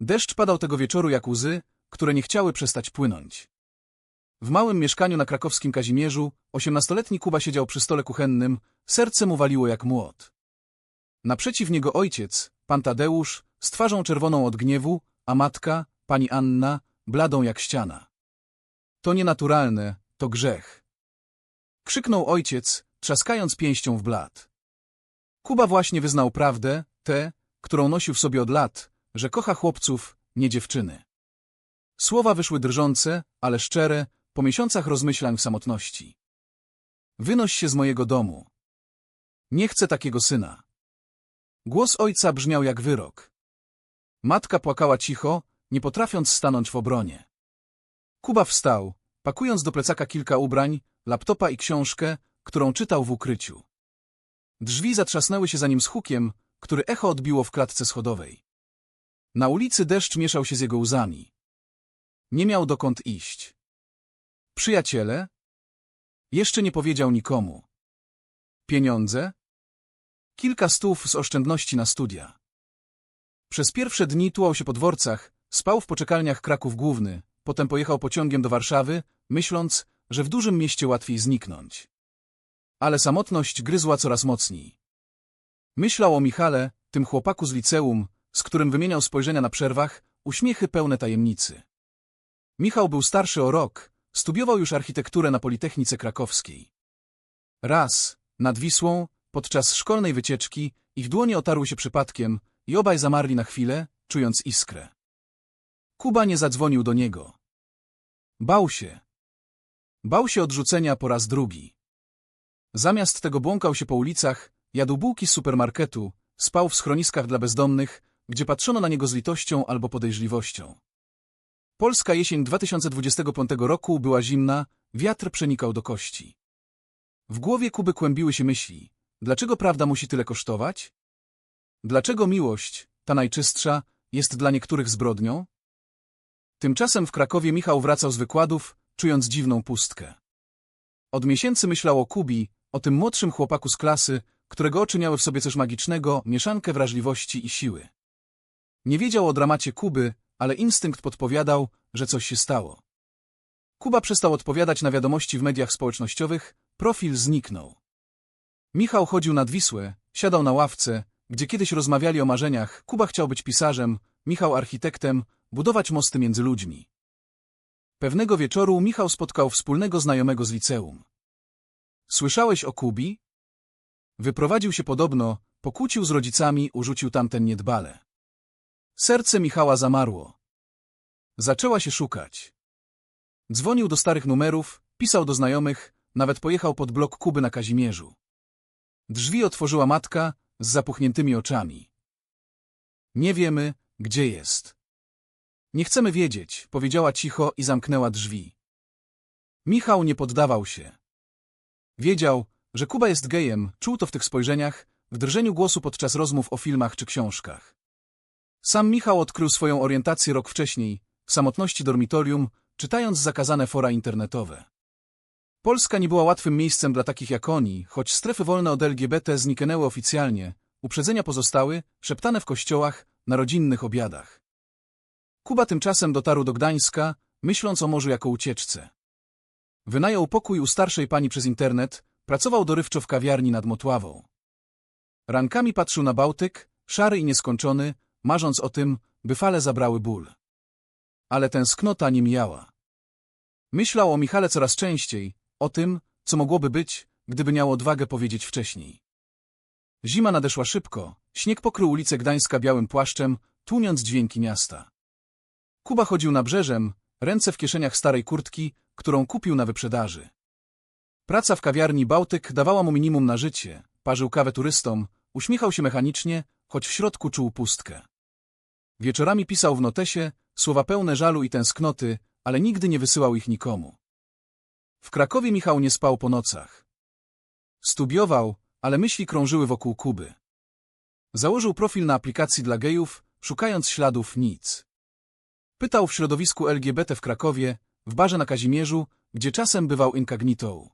Deszcz padał tego wieczoru jak łzy, które nie chciały przestać płynąć. W małym mieszkaniu na krakowskim Kazimierzu osiemnastoletni Kuba siedział przy stole kuchennym, serce mu waliło jak młot. Naprzeciw niego ojciec, pan Tadeusz, z twarzą czerwoną od gniewu, a matka, pani Anna, bladą jak ściana. To nienaturalne, to grzech. Krzyknął ojciec, trzaskając pięścią w blat. Kuba właśnie wyznał prawdę, tę, którą nosił w sobie od lat, że kocha chłopców, nie dziewczyny. Słowa wyszły drżące, ale szczere, po miesiącach rozmyślań w samotności. Wynoś się z mojego domu. Nie chcę takiego syna. Głos ojca brzmiał jak wyrok. Matka płakała cicho, nie potrafiąc stanąć w obronie. Kuba wstał, pakując do plecaka kilka ubrań, laptopa i książkę, którą czytał w ukryciu. Drzwi zatrzasnęły się za nim z hukiem, który echo odbiło w klatce schodowej. Na ulicy deszcz mieszał się z jego łzami. Nie miał dokąd iść. Przyjaciele? Jeszcze nie powiedział nikomu. Pieniądze? Kilka stów z oszczędności na studia. Przez pierwsze dni tułał się po dworcach, spał w poczekalniach Kraków Główny, potem pojechał pociągiem do Warszawy, myśląc, że w dużym mieście łatwiej zniknąć. Ale samotność gryzła coraz mocniej. Myślał o Michale, tym chłopaku z liceum, z którym wymieniał spojrzenia na przerwach, uśmiechy pełne tajemnicy. Michał był starszy o rok, studiował już architekturę na Politechnice Krakowskiej. Raz, nad Wisłą, podczas szkolnej wycieczki, ich dłonie otarły się przypadkiem i obaj zamarli na chwilę, czując iskrę. Kuba nie zadzwonił do niego. Bał się. Bał się odrzucenia po raz drugi. Zamiast tego błąkał się po ulicach, jadł bułki z supermarketu, spał w schroniskach dla bezdomnych, gdzie patrzono na niego z litością albo podejrzliwością. Polska jesień 2025 roku była zimna, wiatr przenikał do kości. W głowie Kuby kłębiły się myśli. Dlaczego prawda musi tyle kosztować? Dlaczego miłość, ta najczystsza, jest dla niektórych zbrodnią? Tymczasem w Krakowie Michał wracał z wykładów, czując dziwną pustkę. Od miesięcy myślał o Kubi, o tym młodszym chłopaku z klasy, którego oczy miały w sobie coś magicznego, mieszankę wrażliwości i siły. Nie wiedział o dramacie Kuby, ale instynkt podpowiadał, że coś się stało. Kuba przestał odpowiadać na wiadomości w mediach społecznościowych, profil zniknął. Michał chodził nad Wisłę, siadał na ławce, gdzie kiedyś rozmawiali o marzeniach, Kuba chciał być pisarzem, Michał architektem, budować mosty między ludźmi. Pewnego wieczoru Michał spotkał wspólnego znajomego z liceum. Słyszałeś o Kubi? Wyprowadził się podobno, pokłócił z rodzicami, urzucił tamten niedbale. Serce Michała zamarło. Zaczęła się szukać. Dzwonił do starych numerów, pisał do znajomych, nawet pojechał pod blok Kuby na Kazimierzu. Drzwi otworzyła matka z zapuchniętymi oczami. Nie wiemy, gdzie jest. Nie chcemy wiedzieć, powiedziała cicho i zamknęła drzwi. Michał nie poddawał się. Wiedział, że Kuba jest gejem, czuł to w tych spojrzeniach, w drżeniu głosu podczas rozmów o filmach czy książkach. Sam Michał odkrył swoją orientację rok wcześniej, w samotności dormitorium, czytając zakazane fora internetowe. Polska nie była łatwym miejscem dla takich jak oni, choć strefy wolne od LGBT zniknęły oficjalnie, uprzedzenia pozostały, szeptane w kościołach, na rodzinnych obiadach. Kuba tymczasem dotarł do Gdańska, myśląc o morzu jako ucieczce. Wynajął pokój u starszej pani przez internet, pracował dorywczo w kawiarni nad Motławą. Rankami patrzył na Bałtyk, szary i nieskończony, marząc o tym, by fale zabrały ból. Ale tęsknota nie mijała. Myślał o Michale coraz częściej, o tym, co mogłoby być, gdyby miał odwagę powiedzieć wcześniej. Zima nadeszła szybko, śnieg pokrył ulicę Gdańska białym płaszczem, tłumiąc dźwięki miasta. Kuba chodził nabrzeżem, ręce w kieszeniach starej kurtki, którą kupił na wyprzedaży. Praca w kawiarni Bałtyk dawała mu minimum na życie, parzył kawę turystom, uśmiechał się mechanicznie, choć w środku czuł pustkę. Wieczorami pisał w notesie, słowa pełne żalu i tęsknoty, ale nigdy nie wysyłał ich nikomu. W Krakowie Michał nie spał po nocach. Studiował, ale myśli krążyły wokół Kuby. Założył profil na aplikacji dla gejów, szukając śladów nic. Pytał w środowisku LGBT w Krakowie, w barze na Kazimierzu, gdzie czasem bywał incognito.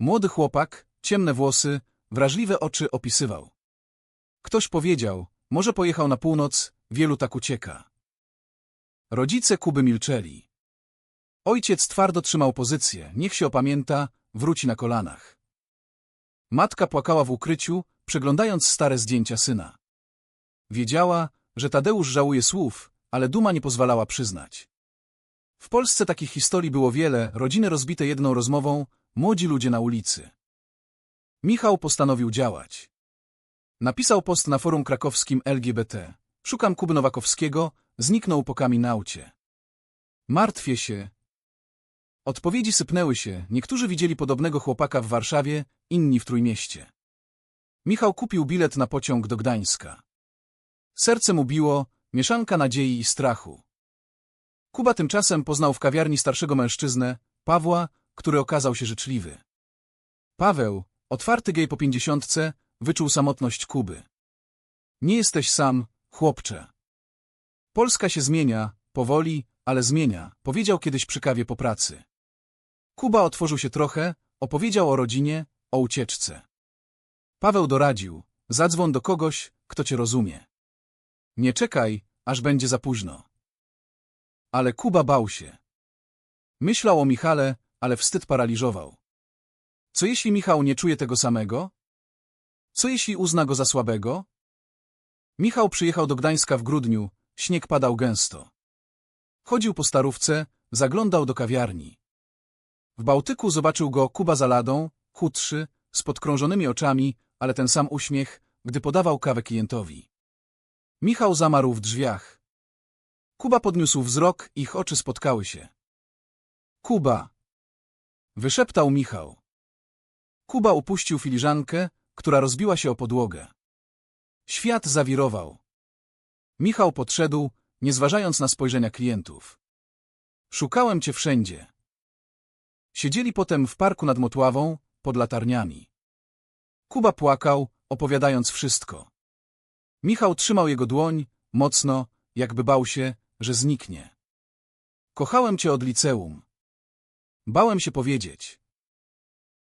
Młody chłopak, ciemne włosy, wrażliwe oczy opisywał. Ktoś powiedział, może pojechał na północ, wielu tak ucieka. Rodzice Kuby milczeli. Ojciec twardo trzymał pozycję, niech się opamięta, wróci na kolanach. Matka płakała w ukryciu, przeglądając stare zdjęcia syna. Wiedziała, że Tadeusz żałuje słów, ale duma nie pozwalała przyznać. W Polsce takich historii było wiele, rodziny rozbite jedną rozmową, młodzi ludzie na ulicy. Michał postanowił działać. Napisał post na forum krakowskim LGBT. Szukam Kuby Nowakowskiego, zniknął po kaminaucie. Martwię się. Odpowiedzi sypnęły się, niektórzy widzieli podobnego chłopaka w Warszawie, inni w Trójmieście. Michał kupił bilet na pociąg do Gdańska. Serce mu biło, mieszanka nadziei i strachu. Kuba tymczasem poznał w kawiarni starszego mężczyznę, Pawła, który okazał się życzliwy. Paweł, otwarty gej po pięćdziesiątce, wyczuł samotność Kuby. Nie jesteś sam, chłopcze. Polska się zmienia, powoli, ale zmienia, powiedział kiedyś przy kawie po pracy. Kuba otworzył się trochę, opowiedział o rodzinie, o ucieczce. Paweł doradził, zadzwoń do kogoś, kto cię rozumie. Nie czekaj, aż będzie za późno. Ale Kuba bał się. Myślał o Michale, ale wstyd paraliżował. Co jeśli Michał nie czuje tego samego? Co jeśli uzna go za słabego? Michał przyjechał do Gdańska w grudniu, śnieg padał gęsto. Chodził po starówce, zaglądał do kawiarni. W Bałtyku zobaczył go Kuba za ladą, z podkrążonymi oczami, ale ten sam uśmiech, gdy podawał kawę klientowi. Michał zamarł w drzwiach. Kuba podniósł wzrok, ich oczy spotkały się. Kuba! Wyszeptał Michał. Kuba upuścił filiżankę, która rozbiła się o podłogę. Świat zawirował. Michał podszedł, nie zważając na spojrzenia klientów. Szukałem cię wszędzie. Siedzieli potem w parku nad Motławą, pod latarniami. Kuba płakał, opowiadając wszystko. Michał trzymał jego dłoń, mocno, jakby bał się, że zniknie. Kochałem cię od liceum. Bałem się powiedzieć.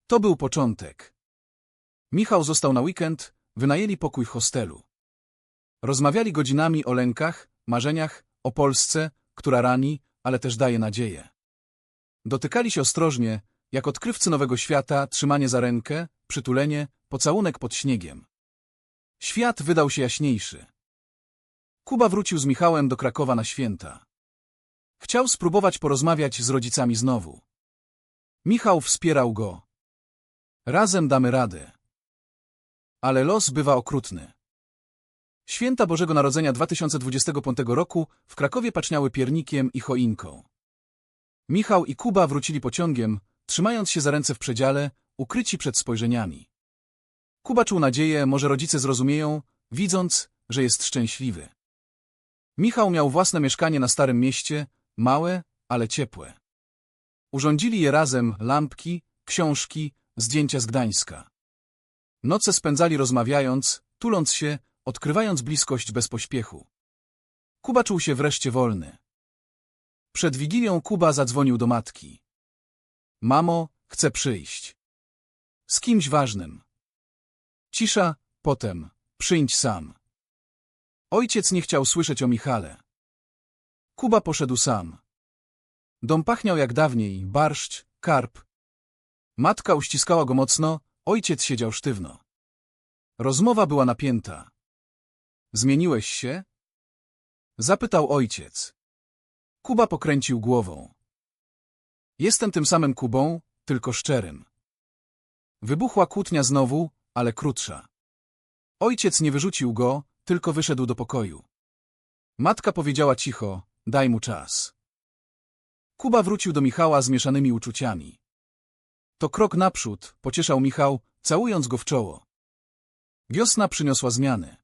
To był początek. Michał został na weekend, wynajęli pokój w hostelu. Rozmawiali godzinami o lękach, marzeniach, o Polsce, która rani, ale też daje nadzieję. Dotykali się ostrożnie, jak odkrywcy nowego świata, trzymanie za rękę, przytulenie, pocałunek pod śniegiem. Świat wydał się jaśniejszy. Kuba wrócił z Michałem do Krakowa na święta. Chciał spróbować porozmawiać z rodzicami znowu. Michał wspierał go. Razem damy radę. Ale los bywa okrutny. Święta Bożego Narodzenia 2025 roku w Krakowie paczniały piernikiem i choinką. Michał i Kuba wrócili pociągiem, trzymając się za ręce w przedziale, ukryci przed spojrzeniami. Kuba czuł nadzieję, może rodzice zrozumieją, widząc, że jest szczęśliwy. Michał miał własne mieszkanie na Starym Mieście, małe, ale ciepłe. Urządzili je razem lampki, książki, zdjęcia z Gdańska. Noce spędzali rozmawiając, tuląc się, odkrywając bliskość bez pośpiechu. Kuba czuł się wreszcie wolny. Przed Wigilią Kuba zadzwonił do matki. Mamo, chcę przyjść. Z kimś ważnym. Cisza, potem, przyjdź sam. Ojciec nie chciał słyszeć o Michale. Kuba poszedł sam. Dom pachniał jak dawniej, barszcz, karp. Matka uściskała go mocno, ojciec siedział sztywno. Rozmowa była napięta. Zmieniłeś się? Zapytał ojciec. Kuba pokręcił głową. Jestem tym samym Kubą, tylko szczerym. Wybuchła kłótnia znowu, ale krótsza. Ojciec nie wyrzucił go, tylko wyszedł do pokoju. Matka powiedziała cicho, daj mu czas. Kuba wrócił do Michała z mieszanymi uczuciami. To krok naprzód, pocieszał Michał, całując go w czoło. Wiosna przyniosła zmiany.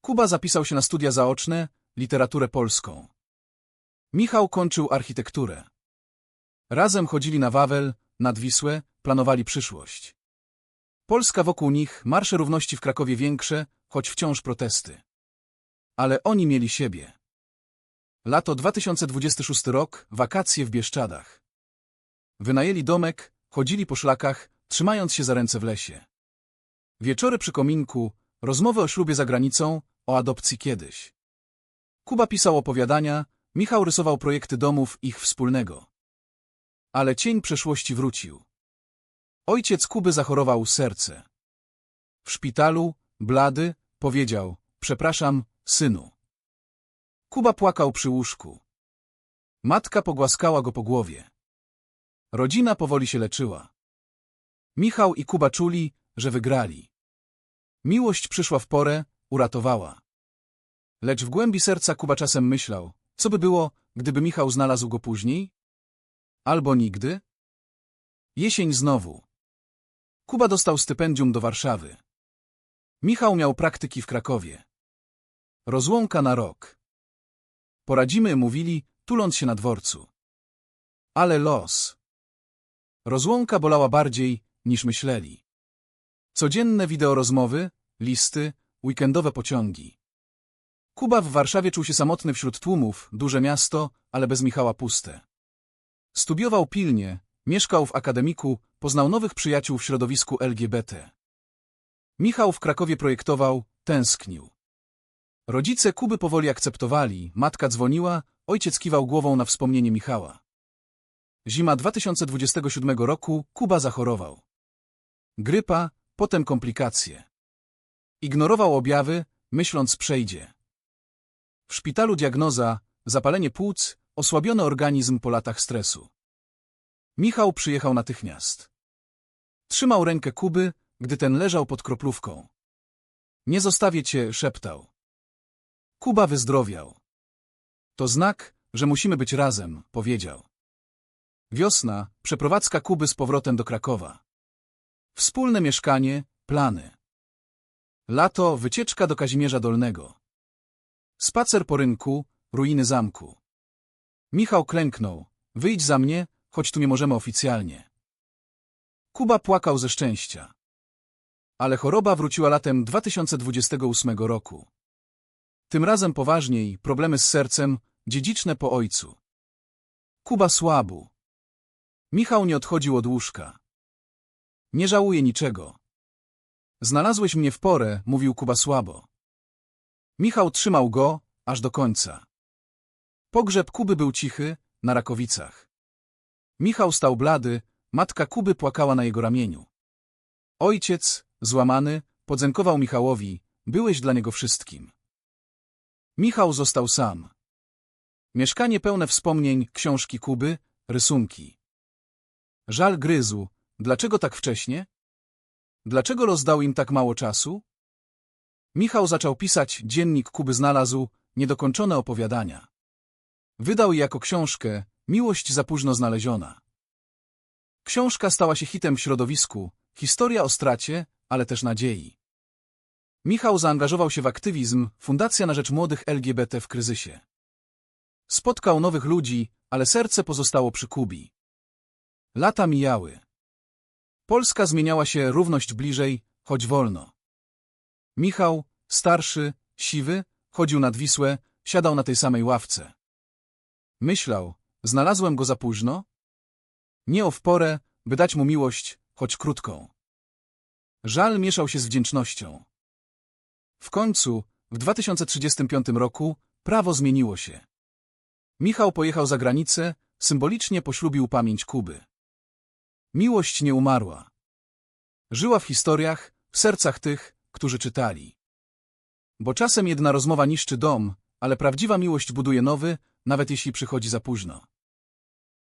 Kuba zapisał się na studia zaoczne, literaturę polską. Michał kończył architekturę. Razem chodzili na Wawel, nad Wisłę, planowali przyszłość. Polska wokół nich, marsze równości w Krakowie większe, choć wciąż protesty. Ale oni mieli siebie. Lato 2026 rok, wakacje w Bieszczadach. Wynajęli domek, chodzili po szlakach, trzymając się za ręce w lesie. Wieczory przy kominku, rozmowy o ślubie za granicą, o adopcji kiedyś. Kuba pisał opowiadania, Michał rysował projekty domów ich wspólnego. Ale cień przeszłości wrócił. Ojciec Kuby zachorował serce. W szpitalu, blady, powiedział, przepraszam, synu. Kuba płakał przy łóżku. Matka pogłaskała go po głowie. Rodzina powoli się leczyła. Michał i Kuba czuli, że wygrali. Miłość przyszła w porę, uratowała. Lecz w głębi serca Kuba czasem myślał, co by było, gdyby Michał znalazł go później? Albo nigdy? Jesień znowu. Kuba dostał stypendium do Warszawy. Michał miał praktyki w Krakowie. Rozłąka na rok. Poradzimy, mówili, tuląc się na dworcu. Ale los. Rozłąka bolała bardziej, niż myśleli. Codzienne wideorozmowy, listy, weekendowe pociągi. Kuba w Warszawie czuł się samotny wśród tłumów, duże miasto, ale bez Michała puste. Studiował pilnie, mieszkał w akademiku, poznał nowych przyjaciół w środowisku LGBT. Michał w Krakowie projektował, tęsknił. Rodzice Kuby powoli akceptowali, matka dzwoniła, ojciec kiwał głową na wspomnienie Michała. Zima 2027 roku Kuba zachorował. Grypa, potem komplikacje. Ignorował objawy, myśląc przejdzie. W szpitalu diagnoza, zapalenie płuc, osłabiony organizm po latach stresu. Michał przyjechał natychmiast. Trzymał rękę Kuby, gdy ten leżał pod kroplówką. Nie zostawię cię, szeptał. Kuba wyzdrowiał. To znak, że musimy być razem, powiedział. Wiosna, przeprowadzka Kuby z powrotem do Krakowa. Wspólne mieszkanie, plany. Lato, wycieczka do Kazimierza Dolnego. Spacer po rynku, ruiny zamku. Michał klęknął. Wyjdź za mnie, choć tu nie możemy oficjalnie. Kuba płakał ze szczęścia. Ale choroba wróciła latem 2028 roku. Tym razem poważniej, problemy z sercem, dziedziczne po ojcu. Kuba słabu. Michał nie odchodził od łóżka. Nie żałuję niczego. Znalazłeś mnie w porę, mówił Kuba słabo. Michał trzymał go, aż do końca. Pogrzeb Kuby był cichy, na Rakowicach. Michał stał blady, matka Kuby płakała na jego ramieniu. Ojciec, złamany, podzękował Michałowi, byłeś dla niego wszystkim. Michał został sam. Mieszkanie pełne wspomnień, książki Kuby, rysunki. Żal gryzł. Dlaczego tak wcześnie? Dlaczego rozdał im tak mało czasu? Michał zaczął pisać, dziennik Kuby znalazł, niedokończone opowiadania. Wydał je jako książkę, miłość za późno znaleziona. Książka stała się hitem w środowisku, historia o stracie, ale też nadziei. Michał zaangażował się w aktywizm, Fundacja na Rzecz Młodych LGBT w kryzysie. Spotkał nowych ludzi, ale serce pozostało przy Kubi. Lata mijały. Polska zmieniała się równość bliżej, choć wolno. Michał, starszy, siwy, chodził nad Wisłę, siadał na tej samej ławce. Myślał, znalazłem go za późno? Nie o w porę, by dać mu miłość, choć krótką. Żal mieszał się z wdzięcznością. W końcu, w 2035 roku, prawo zmieniło się. Michał pojechał za granicę, symbolicznie poślubił pamięć Kuby. Miłość nie umarła. Żyła w historiach, w sercach tych, którzy czytali. Bo czasem jedna rozmowa niszczy dom, ale prawdziwa miłość buduje nowy, nawet jeśli przychodzi za późno.